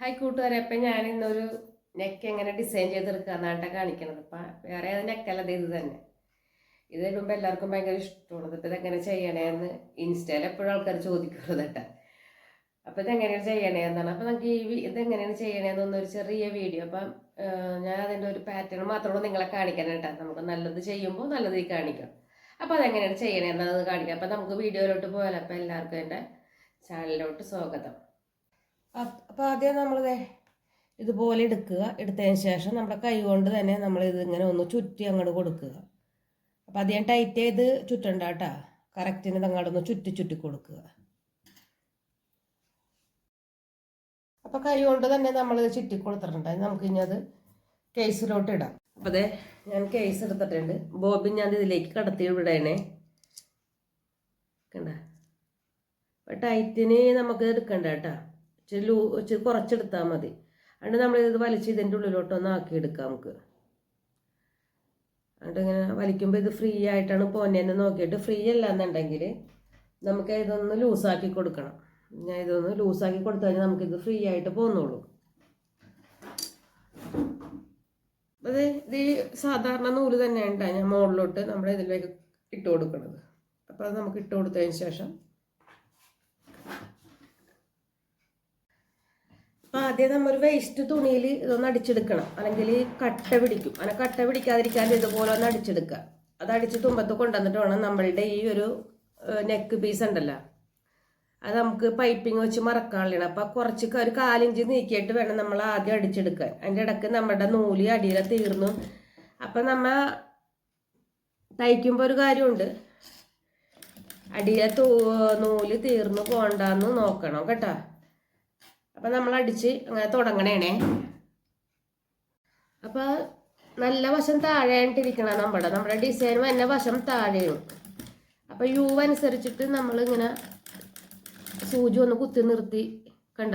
Hi കൂട്ടുകാരെ. അപ്പം ഞാൻ ഇന്നൊരു നെക്ക് എങ്ങനെ ഡിസൈൻ ചെയ്തെടുക്കാന്നാട്ടാ കാണിക്കണത്. അപ്പം വേറെ ഏത് നെക്കല്ലത് ഇത് തന്നെ. ഇത് ഇടുമ്പോൾ എല്ലാവർക്കും ഭയങ്കര ഇഷ്ടമാണ്. ഇപ്പം ഇതെങ്ങനെ ചെയ്യണേന്ന് ഇൻസ്റ്റയിൽ എപ്പോഴും ആൾക്കാർ ചോദിക്കുന്നത് കേട്ടോ അപ്പം ഇതെങ്ങനെയാണ് ചെയ്യണേന്നാണ് അപ്പം നമുക്ക് ഈ ഇതെങ്ങനെയാണ് ചെയ്യണേന്നൊന്നൊരു ചെറിയ വീഡിയോ അപ്പം ഞാൻ അതിന്റെ ഒരു പാറ്റേൺ മാത്രമേ നിങ്ങളെ കാണിക്കാൻ കേട്ടോ നമുക്ക് നല്ലത് ചെയ്യുമ്പോൾ നല്ലത് കാണിക്കാം. അപ്പം അതെങ്ങനെയാണ് ചെയ്യണേന്നത് കാണിക്കാം. അപ്പം നമുക്ക് വീഡിയോയിലോട്ട് പോയാലോ. അപ്പം എല്ലാവർക്കും എന്റെ ചാനലിലോട്ട് സ്വാഗതം. അപ്പോൾ ആദ്യം നമ്മളിത് ഇതുപോലെ എടുക്കുക. എടുത്തതിന് ശേഷം നമ്മുടെ കൈ കൊണ്ട് തന്നെ നമ്മൾ ഇതിങ്ങനെ ഒന്ന് ചുറ്റി അങ്ങോട്ട് കൊടുക്കുക. അപ്പോൾ അധികം ടൈറ്റ് ചെയ്ത് ചുറ്റണ്ട കേട്ടോ. കറക്റ്റിന് അങ്ങോട്ടൊന്ന് ചുറ്റി ചുറ്റി കൊടുക്കുക. അപ്പോൾ കൈ കൊണ്ട് തന്നെ നമ്മൾ ചുറ്റി കൊടുത്തിട്ടുണ്ട്. അത് നമുക്ക് ഇനി അത് കേസിലോട്ട് ഇടാം. അപ്പോൾ അതെ ഞാൻ കേസ് എടുത്തിട്ടുണ്ട്. ബോബിൻ ഞാൻ ഇതിലേക്ക് കടത്തി വിടണേ. കണ്ട? അപ്പോൾ ടൈറ്റിന് നമുക്ക് എടുക്കണ്ട കേട്ടോ. ഇച്ചിരി ലൂ ഇച്ചിരി കുറച്ചെടുത്താൽ മതി. അതുകൊണ്ട് നമ്മളിത് വലിച്ച് ഇതിന്റെ ഉള്ളിലോട്ടൊന്ന് ആക്കിയെടുക്കാം നമുക്ക്. അതുകൊണ്ട് ഇങ്ങനെ വലിക്കുമ്പോൾ ഇത് ഫ്രീ ആയിട്ടാണ് പോന്നേന്ന് നോക്കിയിട്ട് ഫ്രീ അല്ല എന്നുണ്ടെങ്കിൽ നമുക്ക് ഇതൊന്ന് ലൂസാക്കി കൊടുക്കണം. ഞാൻ ഇതൊന്ന് ലൂസാക്കി കൊടുത്തു കഴിഞ്ഞാൽ നമുക്കിത് ഫ്രീ ആയിട്ട് പോന്നോളൂ. അത് ഇത് സാധാരണ നൂൽ തന്നെയാണ് ഞാൻ മുകളിലോട്ട് നമ്മൾ ഇതിലേക്ക് ഇട്ട് കൊടുക്കുന്നത് അപ്പോൾ അത് നമുക്ക് ഇട്ട് കൊടുത്തതിന് ശേഷം ആദ്യം നമ്മൾ വേസ്റ്റ് തുണിയിൽ ഇതൊന്ന് അടിച്ചെടുക്കണം. അല്ലെങ്കിൽ കട്ട പിടിക്കും. അങ്ങനെ കട്ട പിടിക്കാതിരിക്കാൻ ഇതുപോലെ ഒന്ന് അടിച്ചെടുക്കുക. അത് അടിച്ച് തുമ്പത്ത് കൊണ്ടുവന്നിട്ട് വേണം നമ്മളുടെ ഈ ഒരു നെക്ക് പീസ് ഉണ്ടല്ലോ. അത് നമുക്ക് പൈപ്പിംഗ് വെച്ച് മറക്കാനുള്ളതാണ് അപ്പോൾ കുറച്ച് ഒരു കാലിഞ്ച് നീക്കിയിട്ട് വേണം നമ്മൾ ആദ്യം അടിച്ചെടുക്കാൻ. അതിന്റെ ഇടയ്ക്ക് നമ്മുടെ നൂൽ അടിയിലെ തീർന്നു. അപ്പം നമ്മ തയ്ക്കുമ്പോൾ ഒരു കാര്യമുണ്ട്. അടിയിലെ നൂൽ തീർന്നു പോണ്ടെന്ന് നോക്കണം കേട്ടോ. അപ്പം നമ്മൾ അടിച്ച് അങ്ങനെ തുടങ്ങണേണേ. അപ്പം നല്ല വശം താഴെയായിട്ടിരിക്കണം നമ്മുടെ നമ്മുടെ ഡിസൈൻ വന്ന വശം താഴെയും. അപ്പം യു അനുസരിച്ചിട്ട് നമ്മൾ ഇങ്ങനെ സൂചി ഒന്ന് കുത്തി നിർത്തി കണ്ട?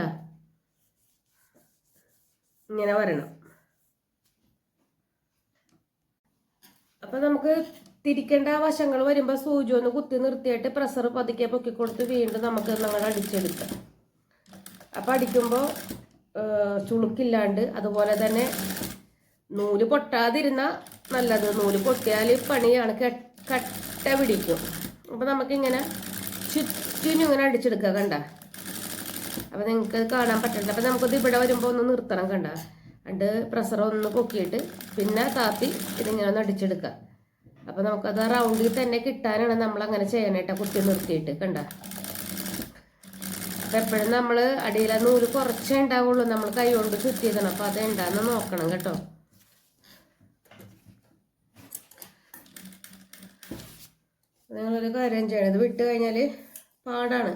ഇങ്ങനെ വരണം. അപ്പം നമുക്ക് തിരിക്കേണ്ട വശങ്ങൾ വരുമ്പോൾ സൂചി ഒന്ന് കുത്തി നിർത്തിയിട്ട് പ്രഷർ പതുക്കെ പൊക്കി കൊടുത്ത് വീണ്ടും നമുക്ക് നമ്മൾ അടിച്ചെടുക്കാം. അപ്പം അടിക്കുമ്പോൾ ചുളുക്കില്ലാണ്ട് അതുപോലെ തന്നെ നൂൽ പൊട്ടാതിരുന്ന നല്ലത്. നൂൽ പൊട്ടിയാൽ പണിയാണ് കട്ട പിടിക്കും. അപ്പം നമുക്കിങ്ങനെ ചുറ്റിനും ഇങ്ങനെ അടിച്ചെടുക്കുക കണ്ട? അപ്പം നിങ്ങൾക്ക് കാണാൻ പറ്റണ്ട. അപ്പം നമുക്കത് ഇവിടെ വരുമ്പോൾ ഒന്ന് നിർത്തണം കണ്ട? അണ്ട് പ്രഷർ ഒന്ന് പൊക്കിയിട്ട് പിന്നെ താത്തി ഇതിങ്ങനെ ഒന്ന് അടിച്ചെടുക്കുക അപ്പം നമുക്കത് റൗണ്ടിൽ തന്നെ കിട്ടാനാണ് നമ്മളങ്ങനെ ചെയ്യാനായിട്ട് കുത്തി നിർത്തിയിട്ട് കണ്ട? അപ്പം എപ്പോഴും നമ്മൾ അടിയിലെ നൂൽ കുറച്ചേ ഉണ്ടാവുള്ളൂ. നമ്മൾ കൈ കൊണ്ട് ചുറ്റിയതാണ് അപ്പം അത് ഉണ്ടാന്ന് നോക്കണം കേട്ടോ. നിങ്ങളൊരു കാര്യം ചെയ്യണം. ഇത് വിട്ട് കഴിഞ്ഞാൽ പാടാണ്.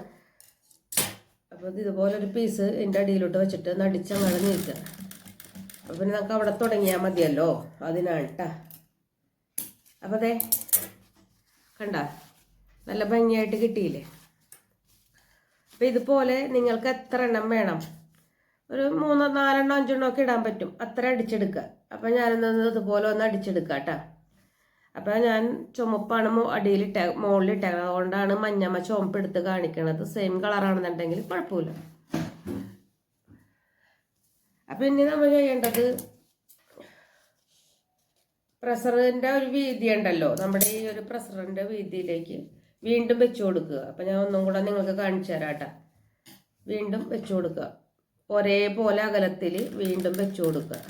അപ്പോൾ ഇത് ഇതുപോലൊരു പീസ് എന്റെ അടിയിലോട്ട് വെച്ചിട്ട് നടിച്ചങ്ങാട് നീക്കുക. അപ്പോൾ പിന്നെ നമുക്ക് അവിടെ തുടങ്ങിയാൽ മതിയല്ലോ അതിനാണ് കേട്ടോ അപ്പോൾ അതെ കണ്ട? നല്ല ഭംഗിയായിട്ട് കിട്ടിയില്ലേ? അപ്പം ഇതുപോലെ നിങ്ങൾക്ക് എത്ര എണ്ണം വേണം? ഒരു മൂന്നോ നാലെണ്ണോ അഞ്ചെണ്ണോ ഒക്കെ ഇടാൻ പറ്റും. അത്ര അടിച്ചെടുക്കുക. അപ്പോൾ ഞാനൊന്ന് ഇതുപോലെ ഒന്ന് അടിച്ചെടുക്കാം കേട്ടോ. അപ്പോൾ ഞാൻ ചുമപ്പാണ് അടിയിലിട്ട മുകളിലിട്ടേക്കുന്നത് അതുകൊണ്ടാണ് മഞ്ഞമ്മ ചുമപ്പ് എടുത്ത് കാണിക്കണത്. സെയിം കളറാണെന്നുണ്ടെങ്കിൽ കുഴപ്പമില്ല. അപ്പം ഇനി നമ്മൾ ചെയ്യേണ്ടത് പ്രസറിന്റെ ഒരു വീതി ഉണ്ടല്ലോ നമ്മുടെ ഈ ഒരു പ്രസറിന്റെ വീതിയിലേക്ക് വീണ്ടും വെച്ചു കൊടുക്കുക. അപ്പം ഞാൻ ഒന്നും കൂടെ നിങ്ങൾക്ക് കാണിച്ചു തരാം വീണ്ടും വെച്ചു കൊടുക്കുക. ഒരേപോലെ അകലത്തിൽ വീണ്ടും വെച്ചു കൊടുക്കുക.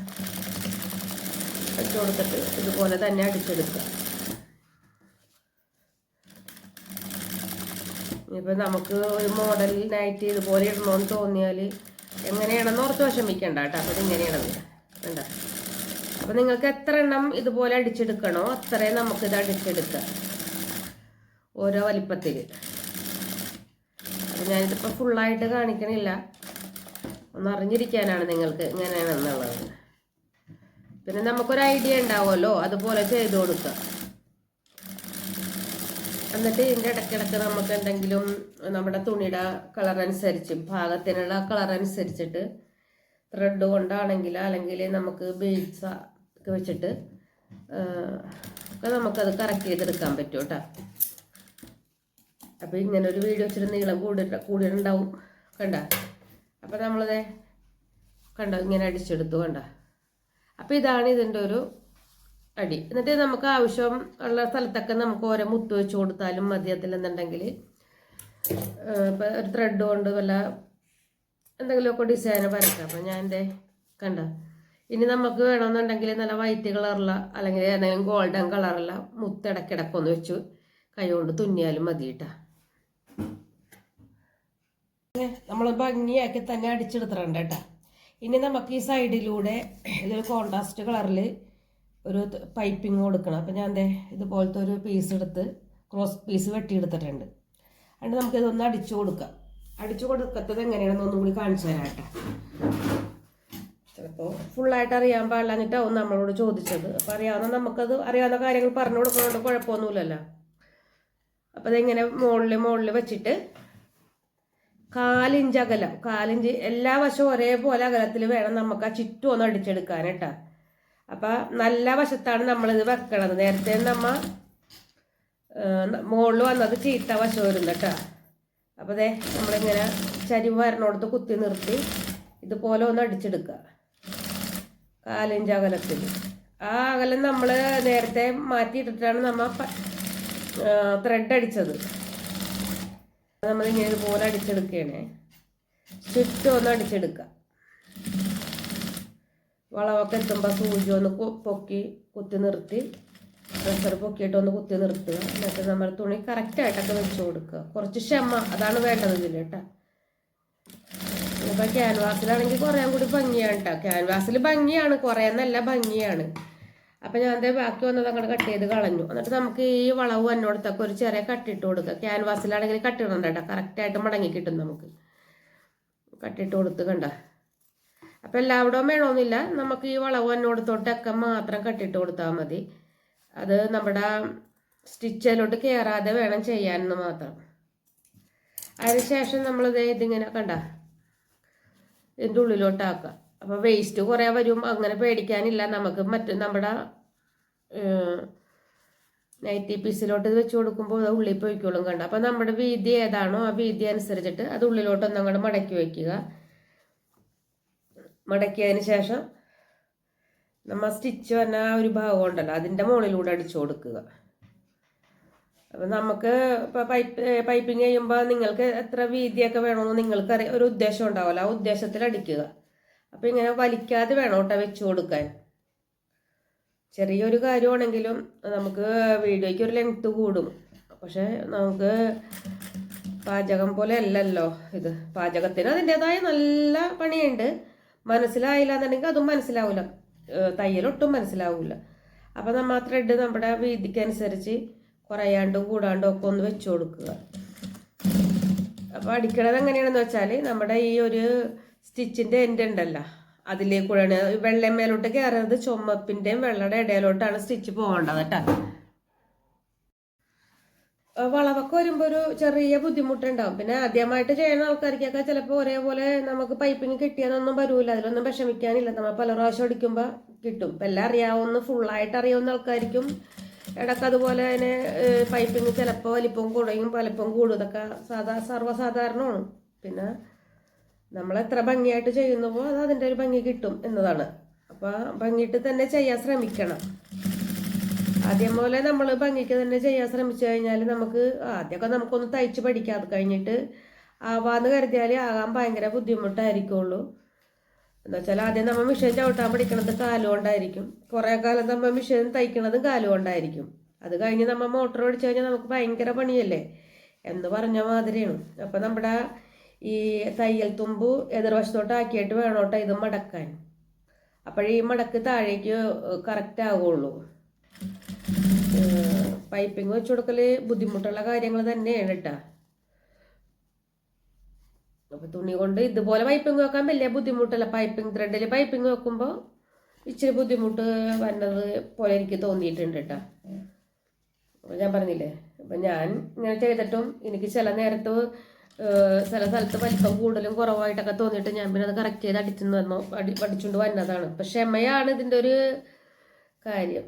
വെച്ചു കൊടുത്തിട്ട് ഇതുപോലെ തന്നെ അടിച്ചെടുക്കുക. ഇപ്പം നമുക്ക് ഒരു നൈറ്റ് ഇതുപോലെ ഇടണമെന്ന് തോന്നിയാൽ എങ്ങനെയാണെന്ന് ഓർത്ത് വിഷമിക്കണ്ട കേട്ടോ ഇങ്ങനെ ഇങ്ങനെയാണെന്ന് വേണ്ട അപ്പം നിങ്ങൾക്ക് എത്ര എണ്ണം ഇതുപോലെ അടിച്ചെടുക്കണോ അത്രയും നമുക്കിത് അടിച്ചെടുക്കാം ഓരോ വലിപ്പത്തിൽ അപ്പം ഞാനിതിപ്പോൾ ഫുള്ളായിട്ട് കാണിക്കണില്ല. ഒന്ന് അറിഞ്ഞിരിക്കാനാണ് നിങ്ങൾക്ക് ഇങ്ങനെയാണെന്നുള്ളത് പിന്നെ നമുക്കൊരു ഐഡിയ ഉണ്ടാവുമല്ലോ അതുപോലെ ചെയ്തു കൊടുക്കാം എന്നിട്ട് ഇതിന്റെ ഇടയ്ക്കിടയ്ക്ക് നമുക്ക് എന്തെങ്കിലും നമ്മുടെ തുണിയുടെ കളർ അനുസരിച്ച് ഭാഗത്തിനുള്ള കളർ അനുസരിച്ചിട്ട് ത്രെഡ് കൊണ്ടാണെങ്കിൽ അല്ലെങ്കിൽ നമുക്ക് ബീഡ്സ് ഒക്കെ വെച്ചിട്ട് ഒക്കെ നമുക്കത് കറക്റ്റ് ചെയ്തെടുക്കാൻ പറ്റും കേട്ടോ. അപ്പോൾ ഇങ്ങനെ ഒരു വീഡിയോ വെച്ചിട്ട് നീളം കൂടി കൂടിയിട്ടുണ്ടാവും. കണ്ട? അപ്പോൾ നമ്മളത് കണ്ടോ? ഇങ്ങനെ അടിച്ചെടുത്തു കണ്ട? അപ്പോൾ ഇതാണ് ഇതിന്റെ ഒരു അടി. എന്നിട്ട് നമുക്ക് ആവശ്യം ഉള്ള സ്ഥലത്തൊക്കെ നമുക്ക് ഓരോ മുത്ത് വെച്ച് കൊടുത്താലും മതി അതിലെന്നുണ്ടെങ്കിൽ. ഒരു ത്രെഡ് കൊണ്ട് വല്ല എന്തെങ്കിലുമൊക്കെ ഡിസൈൻ വരക്കാം അപ്പം ഞാൻ എന്റെ കണ്ട? ഇനി നമുക്ക് വേണമെന്നുണ്ടെങ്കിൽ നല്ല വൈറ്റ് കളറുള്ള അല്ലെങ്കിൽ ഏതെങ്കിലും ഗോൾഡൻ കളറുള്ള മുത്ത് ഇടയ്ക്കിടയ്ക്കൊന്ന് വെച്ച് കൈ കൊണ്ട് തുന്നിയാലും മതി കേട്ടാ. നമ്മൾ ഭംഗിയാക്കി തന്നെ അടിച്ചെടുത്തിട്ടുണ്ട് കേട്ടോ. ഇനി നമുക്ക് ഈ സൈഡിലൂടെ ഇതൊരു കോൺട്രാസ്റ്റ് കളറിൽ ഒരു പൈപ്പിംഗ് കൊടുക്കണം. അപ്പം ഞാൻ ദേ ഇതുപോലത്തെ ഒരു പീസ് എടുത്ത് ക്രോസ് പീസ് വെട്ടിയെടുത്തിട്ടുണ്ട്. നമുക്ക് ഇതൊന്ന് അടിച്ചു കൊടുക്കാം. അടിച്ചു കൊടുക്കത്തത് എങ്ങനെയാണെന്ന് ഒന്നും കൂടി കാണിച്ചു തരാം കേട്ടോ. ചിലപ്പോൾ ഫുള്ളായിട്ട് അറിയാൻ പാടില്ലാഞ്ഞിട്ടാവും നമ്മളോട് ചോദിച്ചത്. അപ്പം അറിയാവുന്ന നമുക്കത് അറിയാവുന്ന കാര്യങ്ങൾ പറഞ്ഞു കൊടുക്കുന്നതുകൊണ്ട് കുഴപ്പമൊന്നുമില്ലല്ലോ. അപ്പോൾ അതെങ്ങനെ മുകളിൽ മുകളിൽ വെച്ചിട്ട് കാലിഞ്ച് അകലം. കാലിഞ്ച് എല്ലാ വശവും ഒരേപോലെ അകലത്തിൽ വേണം നമുക്ക് ആ ചുറ്റും ഒന്ന് അടിച്ചെടുക്കാൻ കേട്ടോ. അപ്പം നല്ല വശത്താണ് നമ്മളിത് വെക്കണത്. നേരത്തെ നമ്മ മുകളിൽ വന്നത് ചീത്ത വശം വരുന്നു കേട്ടോ. അപ്പോൾ അതെ നമ്മളിങ്ങനെ ചരിവ് വരണോടത്ത് കുത്തി നിർത്തി ഇതുപോലെ ഒന്ന് അടിച്ചെടുക്കുക. കാലിഞ്ച് അകലത്തിൽ. ആ അകലം നമ്മൾ നേരത്തെ മാറ്റിയിട്ടിട്ടാണ് നമ്മൾ ത്രെഡ് അടിച്ചത്. നമ്മളിങ്ങനെ ഇതുപോലെ അടിച്ചെടുക്കുകയാണ്. ചുറ്റും ഒന്ന് അടിച്ചെടുക്കുക. വളവൊക്കെ എത്തുമ്പോൾ സൂചി ഒന്ന് പൊക്കി കുത്തി നിർത്തി. പ്രഷർ പൊക്കിയിട്ട് ഒന്ന് കുത്തി നിർത്തുക. എന്നിട്ട് നമ്മൾ തുണി കറക്റ്റായിട്ടൊക്കെ വെച്ച് കൊടുക്കുക. കുറച്ച് ക്ഷമ അതാണ് വേണ്ടത് ഇതിൽ കേട്ടോ. ഇപ്പം ക്യാൻവാസിലാണെങ്കിൽ കുറേ കൂടി ഭംഗിയാണ് കേട്ടോ. ക്യാൻവാസിൽ ഭംഗിയാണ്. കുറേ നല്ല ഭംഗിയാണ്. അപ്പം ഞാൻ ദേ ബാക്കി വന്നത് അങ്ങോട്ട് കട്ട് ചെയ്ത് കളഞ്ഞു. എന്നിട്ട് നമുക്ക് ഈ വളവ് എന്നോടത്തൊക്കെ ഒരു ചെറിയ കട്ടിട്ട് കൊടുക്കുക ക്യാൻവാസിലാണെങ്കിൽ കട്ടിടണ്ട കേട്ടോ കറക്റ്റായിട്ട് മടങ്ങി കിട്ടും നമുക്ക്. കട്ടിട്ട് കൊടുത്ത് കണ്ട? അപ്പം എല്ലാവിടവും വേണമെന്നില്ല നമുക്ക് ഈ വളവ് എന്നോടത്തോട്ടൊക്കെ മാത്രം കട്ടിട്ട് കൊടുത്താൽ മതി. അത് നമ്മുടെ സ്റ്റിച്ചിലോട്ട് കയറാതെ വേണം ചെയ്യാനെന്ന് മാത്രം. അതിനുശേഷം നമ്മളിത് ഇതിങ്ങനെ കണ്ട? ഇതിന്റെ ഉള്ളിലോട്ടാക്കുക അപ്പോൾ വേസ്റ്റ് കുറേ വരും. അങ്ങനെ പേടിക്കാനില്ല. നമുക്ക് മറ്റ് നമ്മുടെ നൈറ്റി പീസിലോട്ട് ഇത് വെച്ച് കൊടുക്കുമ്പോൾ അത് ഉള്ളിൽ പോയിക്കോളും കണ്ട? അപ്പം നമ്മുടെ വീതി ഏതാണോ ആ വീതി അനുസരിച്ചിട്ട് അത് ഉള്ളിലോട്ട് ഒന്നങ്ങോട്ട് മടക്കി വയ്ക്കുക മടക്കിയതിന് ശേഷം നമ്മൾ സ്റ്റിച്ച് വന്ന ആ ഒരു ഭാഗം ഉണ്ടല്ലോ അതിന്റെ മുകളിലൂടെ അടിച്ചു കൊടുക്കുക. അപ്പം നമുക്ക് ഇപ്പോൾ പൈപ്പ് പൈപ്പിംഗ് ചെയ്യുമ്പോൾ നിങ്ങൾക്ക് എത്ര വീതിയൊക്കെ വേണമെന്ന് നിങ്ങൾക്ക് ഒരു ഉദ്ദേശം ഉണ്ടാവുമല്ലോ ആ ഉദ്ദേശത്തിൽ അടിക്കുക. അപ്പം ഇങ്ങനെ വലിക്കാതെ വേണം കേട്ടോ വെച്ച് കൊടുക്കാൻ. ചെറിയൊരു കാര്യമാണെങ്കിലും നമുക്ക് വീഡിയോയ്ക്ക് ഒരു ലെങ്ത്ത് കൂടും. പക്ഷെ നമുക്ക് പാചകം പോലെ അല്ലല്ലോ ഇത്. പാചകത്തിന് അതിന്റെതായ നല്ല പണിയുണ്ട്. മനസ്സിലായില്ല എന്നുണ്ടെങ്കിൽ അതും മനസ്സിലാവില്ല തയ്യലൊട്ടും മനസ്സിലാവില്ല അപ്പം നമ്മൾ ആ ത്രെഡ് നമ്മുടെ വീതിക്കനുസരിച്ച് കുറയാണ്ടും കൂടാണ്ടും ഒക്കെ ഒന്ന് വെച്ചു കൊടുക്കുക. അപ്പോൾ അടിക്കണത് എങ്ങനെയാണെന്ന് വെച്ചാൽ നമ്മുടെ ഈ ഒരു സ്റ്റിച്ചിന്റെ എൻഡ് ഉണ്ടല്ലോ. അതിലേക്കൂടെയാണ്. വെള്ളം മേലോട്ട് കയറുന്നത് ചുമപ്പിന്റെയും വെള്ളയുടെ ഇടയിലോട്ടാണ് സ്റ്റിച്ച് പോകേണ്ടത് കേട്ടോ. വളവൊക്കെ വരുമ്പോൾ ഒരു ചെറിയ ബുദ്ധിമുട്ടുണ്ടാവും. പിന്നെ ആദ്യമായിട്ട് ചെയ്യുന്ന ആൾക്കാർക്കൊക്കെ ചിലപ്പോൾ ഒരേപോലെ നമുക്ക് പൈപ്പിങ് കിട്ടിയാന്നൊന്നും വരൂല. അതിലൊന്നും വിഷമിക്കാനില്ല. നമ്മൾ പല പ്രാവശ്യം അടിക്കുമ്പോൾ കിട്ടും. ഇപ്പം എല്ലാം അറിയാവുന്ന ഫുള്ളായിട്ട് അറിയാവുന്ന ആൾക്കാർക്കും ഇടയ്ക്ക് അതുപോലെ തന്നെ പൈപ്പിങ് ചിലപ്പോൾ വലിപ്പം കുറയും വലിപ്പം കൂടും. ഇതൊക്കെ സാധാ സർവസാധാരണമാണ്. പിന്നെ നമ്മൾ എത്ര ഭംഗിയായിട്ട് ചെയ്യുന്നുവോ അത് അതിന്റെ ഒരു ഭംഗി കിട്ടും എന്നതാണ്. അപ്പോൾ ഭംഗിയിട്ട് തന്നെ ചെയ്യാൻ ശ്രമിക്കണം. ആദ്യം പോലെ നമ്മൾ ഭംഗിക്ക് തന്നെ ചെയ്യാൻ ശ്രമിച്ചു കഴിഞ്ഞാൽ നമുക്ക് ആദ്യമൊക്കെ നമുക്കൊന്ന് തയ്ച്ച് പഠിക്കാം. അത് കഴിഞ്ഞിട്ട് ആവാന്ന് കരുതിയാൽ ആകാൻ ഭയങ്കര ബുദ്ധിമുട്ടായിരിക്കുള്ളൂ. എന്ന് വെച്ചാൽ ആദ്യം നമ്മൾ മിഷൻ ചവിട്ടാൻ പഠിക്കണത് കാലുകൊണ്ടായിരിക്കും കുറേ കാലം നമ്മൾ മിഷൻ തയ്ക്കണതും കാലുകൊണ്ടായിരിക്കും അത് കഴിഞ്ഞ് നമ്മൾ മോട്ടോർ ഓടിച്ചു കഴിഞ്ഞാൽ നമുക്ക് ഭയങ്കര പണിയല്ലേ എന്ന് പറഞ്ഞ മാതിരിയാണ്. അപ്പം നമ്മുടെ ഈ തയ്യൽ തുമ്പ് എതിർവശത്തോട്ട് ആക്കിയിട്ട് വേണോട്ടോ ഇത് മടക്കാൻ. അപ്പോഴേ ഈ മടക്ക് താഴേക്ക് കറക്റ്റ് ആവുള്ളൂ. പൈപ്പിംഗ് വെച്ച് കൊടുക്കൽ ബുദ്ധിമുട്ടുള്ള കാര്യങ്ങൾ തന്നെയാണ് കേട്ടാ അപ്പോൾ തുണി കൊണ്ട് ഇതുപോലെ പൈപ്പിംഗ് വെക്കാൻ വലിയ ബുദ്ധിമുട്ടല്ല. പൈപ്പിംഗ് ത്രെഡിൽ പൈപ്പിംഗ് വെക്കുമ്പോൾ ഇച്ചിരി ബുദ്ധിമുട്ട് വന്നത് പോലെ എനിക്ക് തോന്നിയിട്ടുണ്ട് കേട്ടോ അപ്പോൾ ഞാൻ പറഞ്ഞില്ലേ അപ്പം ഞാൻ ഇങ്ങനെ ചെയ്തിട്ടും എനിക്ക് ചില നേരത്ത് ചില സ്ഥലത്ത് വലിപ്പം കൂടുതലും കുറവായിട്ടൊക്കെ തോന്നിയിട്ട് ഞാൻ പിന്നെ അത് കറക്റ്റ് ചെയ്ത് അടിച്ചു വന്നു. അടി പഠിച്ചുകൊണ്ട് വന്നതാണ്. അപ്പം ക്ഷമയാണ് ഇതിന്റെ ഒരു കാര്യം.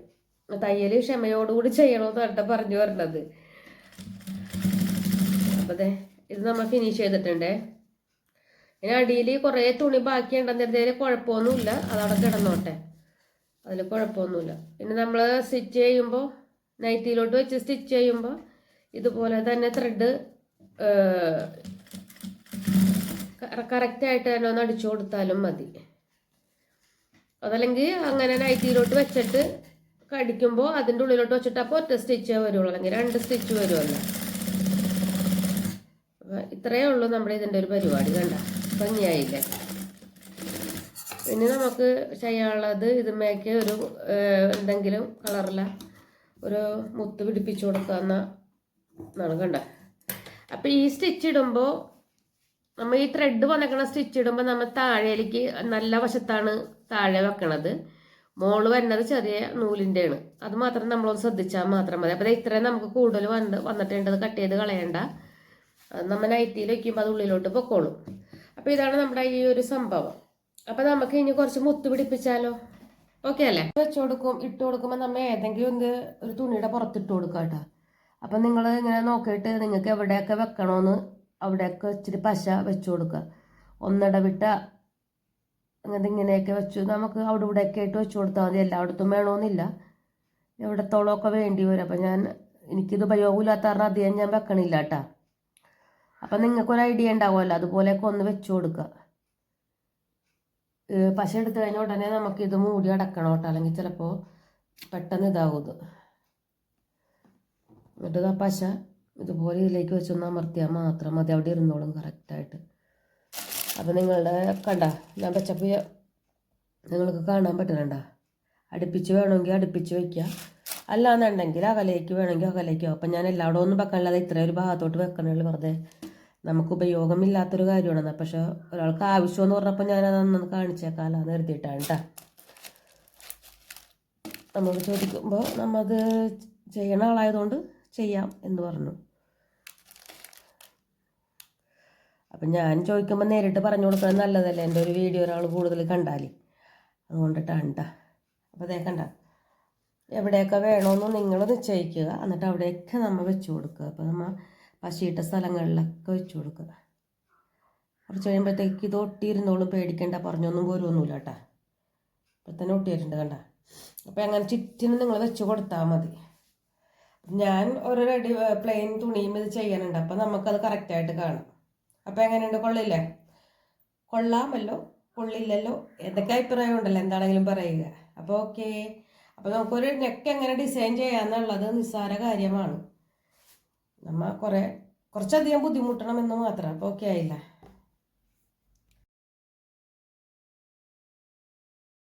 തയ്യൽ ക്ഷമയോടുകൂടി ചെയ്യണമെന്ന് പറഞ്ഞിട്ട് പറഞ്ഞു വരണത്. അപ്പം അതെ ഇത് നമ്മൾ ഫിനിഷ് ചെയ്തിട്ടുണ്ട്. ഇനി അടിയിൽ കുറേ തുണി ബാക്കി ബാക്കിയുണ്ടെന്നിരുന്നതിൽ കുഴപ്പമൊന്നുമില്ല. അതവിടെ കിടന്നോട്ടെ. അതിൽ കുഴപ്പമൊന്നുമില്ല. പിന്നെ നമ്മൾ സ്റ്റിച്ച് ചെയ്യുമ്പോൾ നൈറ്റിയിലോട്ട് വെച്ച് സ്റ്റിച്ച് ചെയ്യുമ്പോൾ ഇതുപോലെ തന്നെ ത്രെഡ് കറക്റ്റായിട്ട് തന്നെ ഒന്ന് അടിച്ചു കൊടുത്താലും മതി. അതല്ലെങ്കിൽ അങ്ങനെ നൈറ്റിയിലോട്ട് വെച്ചിട്ട് കടിക്കുമ്പോൾ അതിന്റെ ഉള്ളിലോട്ട് വെച്ചിട്ട് അപ്പോൾ ഒറ്റ സ്റ്റിച്ചേ വരുള്ളൂ. അല്ലെങ്കിൽ രണ്ട് സ്റ്റിച്ച് വരുമല്ലോ അപ്പം ഇത്രയേ ഉള്ളൂ നമ്മുടെ ഇതിന്റെ ഒരു പരിപാടി കണ്ട. ഭംഗിയായില്ലേ? ഇനി നമുക്ക് ചെയ്യാനുള്ളത് ഇതുമേക്ക് ഒരു എന്തെങ്കിലും കളറില ഒരു മുത്ത് പിടിപ്പിച്ചു കൊടുക്കാവുന്ന എന്നാണ് കണ്ട അപ്പം ഈ സ്റ്റിച്ച് ഇടുമ്പോൾ നമ്മൾ ഈ ത്രെഡ് വന്നേക്കണ സ്റ്റിച്ച് ഇടുമ്പോൾ നമ്മൾ താഴേലേക്ക് നല്ല വശത്താണ് താഴെ വെക്കണത്. മോൾ വരുന്നത് ചെറിയ നൂലിന്റെയാണ് അത് മാത്രം നമ്മളൊന്ന് ശ്രദ്ധിച്ചാൽ മാത്രം മതി. അപ്പോൾ ഇത്രയും നമുക്ക് കൂടുതൽ വന്ന് വന്നിട്ടുണ്ട് കട്ട് ചെയ്ത് കളയണ്ട. അത് നമ്മൾ നൈറ്റിയിൽ വയ്ക്കുമ്പോൾ അത് ഉള്ളിലോട്ട് പൊക്കോളും. അപ്പോൾ ഇതാണ് നമ്മുടെ ഈ ഒരു സംഭവം. അപ്പോൾ നമുക്ക് ഇനി കുറച്ച് മുത്ത് പിടിപ്പിച്ചാലോ? ഓക്കെ അല്ലേ? വെച്ചു കൊടുക്കും ഇട്ട് കൊടുക്കുമ്പോൾ നമ്മൾ ഏതെങ്കിലും ഒന്ന് ഒരു തുണിയുടെ പുറത്തിട്ട് കൊടുക്കാം കേട്ടോ അപ്പം നിങ്ങൾ ഇങ്ങനെ നോക്കിയിട്ട് നിങ്ങൾക്ക് എവിടെയൊക്കെ വെക്കണമെന്ന് അവിടെയൊക്കെ ഇച്ചിരി പശ വെച്ചു കൊടുക്കുക. ഒന്നിടവിട്ട അങ്ങനത്തെ ഇങ്ങനെയൊക്കെ വെച്ചു നമുക്ക് അവിടെ ഇവിടെയൊക്കെ ആയിട്ട് വെച്ചു കൊടുത്താൽ മതി. എല്ലായിടത്തും വേണമെന്നില്ല എവിടത്തോളമൊക്കെ വേണ്ടി വരും. അപ്പം ഞാൻ എനിക്കിത് ഉപയോഗമില്ലാത്ത കാരണം അധികം ഞാൻ വെക്കണില്ല കേട്ടോ. അപ്പം നിങ്ങൾക്കൊരു ഐഡിയ ഉണ്ടാവുമല്ലോ. അതുപോലെയൊക്കെ ഒന്ന് വെച്ചു കൊടുക്കുക. പശ എടുത്തു കഴിഞ്ഞ ഉടനെ നമുക്കിത് മൂടി അടക്കണം കേട്ടോ. അല്ലെങ്കിൽ ചിലപ്പോൾ പെട്ടെന്ന് ഇതാവും ഇത്. എന്നിട്ട് ആ പശ ഇതുപോലെ ഇതിലേക്ക് വെച്ചൊന്ന് അമർത്തിയാൽ മാത്രം മതി. അവിടെ ഇരുന്നോളും കറക്റ്റായിട്ട് അപ്പം നിങ്ങളുടെ കണ്ട ഞാൻ വെച്ചപ്പോൾ നിങ്ങൾക്ക് കാണാൻ പറ്റുന്നുണ്ട അടുപ്പിച്ച് വേണമെങ്കിൽ അടുപ്പിച്ച് വയ്ക്കുക അല്ലാന്നുണ്ടെങ്കിൽ അകലേക്ക് വേണമെങ്കിൽ അകലേക്ക് അപ്പം ഞാൻ എല്ലാവിടെ ഒന്നും വെക്കാനില്ലാതെ ഇത്ര ഒരു ഭാഗത്തോട്ട് വെക്കണുള്ളൂ വെറുതെ. നമുക്ക് ഉപയോഗമില്ലാത്തൊരു കാര്യമാണെന്ന്. പക്ഷെ ഒരാൾക്ക് ആവശ്യമെന്ന് പറഞ്ഞപ്പോൾ ഞാൻ കാണിച്ചേക്കാലാന്ന് കരുതിയിട്ടാണ് കേട്ടോ നമ്മൾ ചോദിക്കുമ്പോൾ നമ്മത് ചെയ്യണ ആളായതുകൊണ്ട് ചെയ്യാം എന്ന് പറഞ്ഞു. അപ്പം ഞാൻ ചോദിക്കുമ്പോൾ നേരിട്ട് പറഞ്ഞു കൊടുക്കുന്നത് നല്ലതല്ലേ? എന്റെ ഒരു വീഡിയോ ഒരാൾ കൂടുതൽ കണ്ടാൽ അതുകൊണ്ടിട്ടാണ് കേട്ടോ അപ്പോൾ അതേ കണ്ട. എവിടെയൊക്കെ വേണമെന്ന് നിങ്ങൾ നിശ്ചയിക്കുക. എന്നിട്ട് അവിടെയൊക്കെ നമ്മൾ വെച്ച് കൊടുക്കുക. അപ്പോൾ നമ്മൾ പശിയിട്ട സ്ഥലങ്ങളിലൊക്കെ വെച്ച് കൊടുക്കുക. കുറച്ച് കഴിയുമ്പോഴത്തേക്ക് ഇത് ഒട്ടിയിരുന്നോളും. പേടിക്കേണ്ട. പറഞ്ഞൊന്നും പോരുമൊന്നുമില്ല കേട്ടോ ഇപ്പം തന്നെ ഒട്ടിയിട്ടുണ്ട് കണ്ട. അപ്പോൾ അങ്ങനെ ചുറ്റിനും നിങ്ങൾ വെച്ച് കൊടുത്താൽ മതി. ഞാൻ ഒരു റെഡി പ്ലെയിൻ തുണിയും ഇത് ചെയ്യാനുണ്ട് അപ്പം നമുക്കത് കറക്റ്റായിട്ട് കാണാം. അപ്പം എങ്ങനെയുണ്ട്? കൊള്ളില്ലേ? കൊള്ളാമല്ലോ? കൊള്ളില്ലല്ലോ? എന്തൊക്കെ അഭിപ്രായം ഉണ്ടല്ലോ എന്താണെങ്കിലും പറയുക. അപ്പോൾ ഓക്കെ അപ്പോൾ നമുക്കൊരു നെക്ക് എങ്ങനെ ഡിസൈൻ ചെയ്യാന്നുള്ളത് നിസ്സാര കാര്യമാണ്. നമ്മൾ കുറേ കുറച്ചധികം ബുദ്ധിമുട്ടണം എന്ന് മാത്രം. അപ്പോൾ ഓക്കെ ആയില്ല?